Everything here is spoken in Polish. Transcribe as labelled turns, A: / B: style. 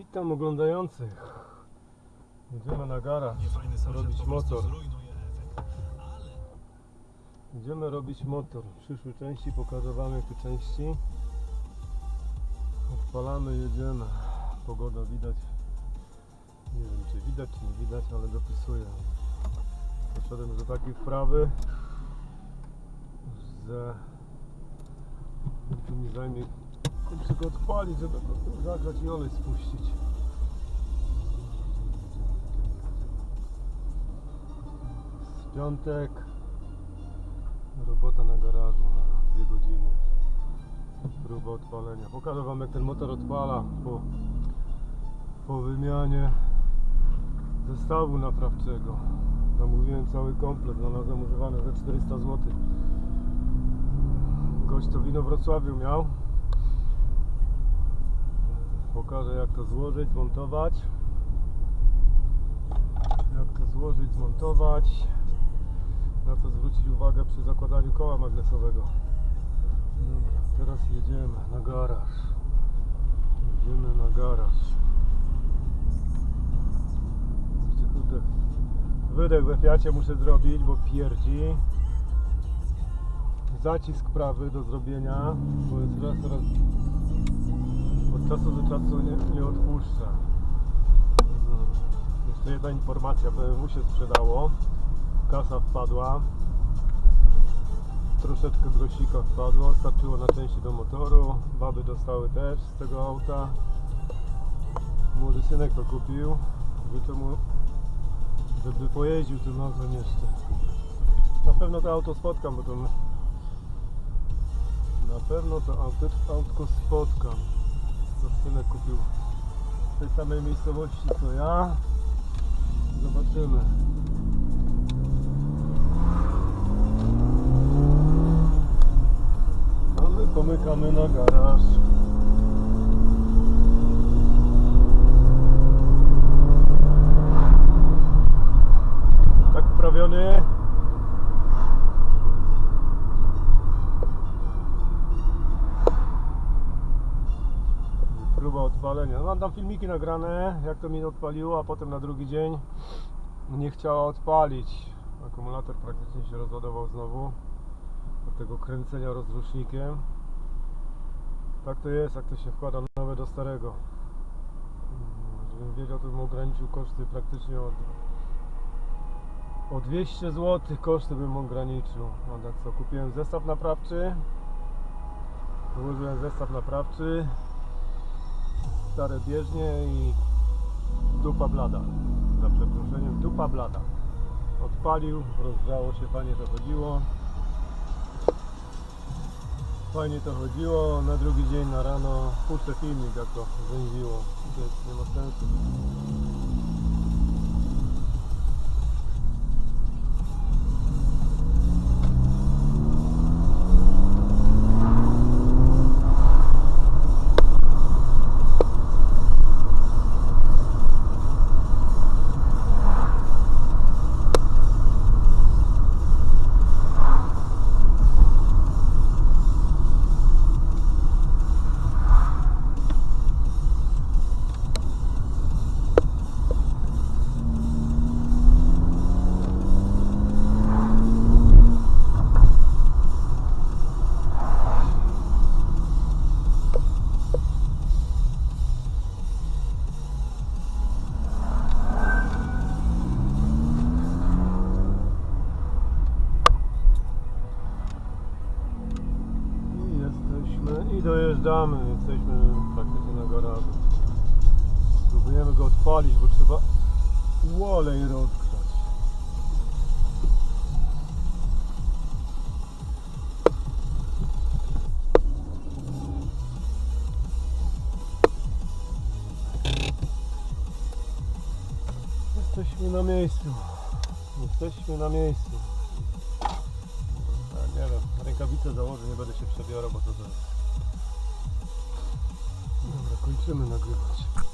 A: Witam oglądających. Idziemy na garaż robić motor. Idziemy robić motor. Przyszły części, pokażę wam jakie części. Odpalamy, jedziemy. Pogoda widać. Nie wiem czy widać, czy nie widać, ale dopisuję. Poszedłem do takiej wprawy, że tu mi zajmie kurczę go odpalić, żeby go zagrzać i olej spuścić. Z piątek Robota na garażu na dwie godziny. Próba odpalenia. Pokażę wam jak ten motor odpala po, po wymianie zestawu naprawczego. Zamówiłem cały komplet, znalazłem używany za 400 zł. Gość to wino w Wrocławiu miał. Pokażę jak to złożyć, zmontować. Jak to złożyć, zmontować na co zwrócić uwagę przy zakładaniu koła magnesowego. Teraz jedziemy na garaż. Jedziemy na garaż. Wydech we Fiacie muszę zrobić, bo pierdzi. Zacisk prawy do zrobienia, bo jest raz, raz czasu do czasu nie, nie odpuszcza. No. Jeszcze jedna informacja, BMW się sprzedało. Kasa wpadła. Troszeczkę grosika wpadło starczyło na części do motoru. Baby dostały też z tego auta. Młody synek to kupił. Życzę mu żeby pojeździł tym razem jeszcze. Na pewno to auto spotkam bo to na pewno to autko spotkam to synek kupił w tej samej miejscowości co ja zobaczymy A my pomykamy na garaż. Tak wprawiony. Próba odpalenia. No, Mam tam filmiki nagrane, jak to mi odpaliło, a potem na drugi dzień nie chciała odpalić. Akumulator praktycznie się rozładował znowu od tego kręcenia rozrusznikiem. Tak to jest, jak to się wkłada nowe do starego. Mm, Żebym wiedział, to bym ograniczył koszty praktycznie od, o 200 zł koszty bym ograniczył. No tak co, kupiłem zestaw naprawczy. Wyłożyłem zestaw naprawczy. Stare bieżnie i dupa blada. Za przeproszeniem, dupa blada. Odpalił, rozgrzało się, fajnie to chodziło. Fajnie to chodziło, na drugi dzień na rano puszczę filmik jak to zęziło. To jest, nie ma sensu. I jesteśmy, i dojeżdżamy, jesteśmy praktycznie na garażu. Próbujemy go odpalić, bo trzeba olej rozgrzać. Jesteśmy na miejscu. Jesteśmy na miejscu. A, nie wiem, rękawice założę, nie będę się przebierał, bo to to jest. Kończymy nagrywać.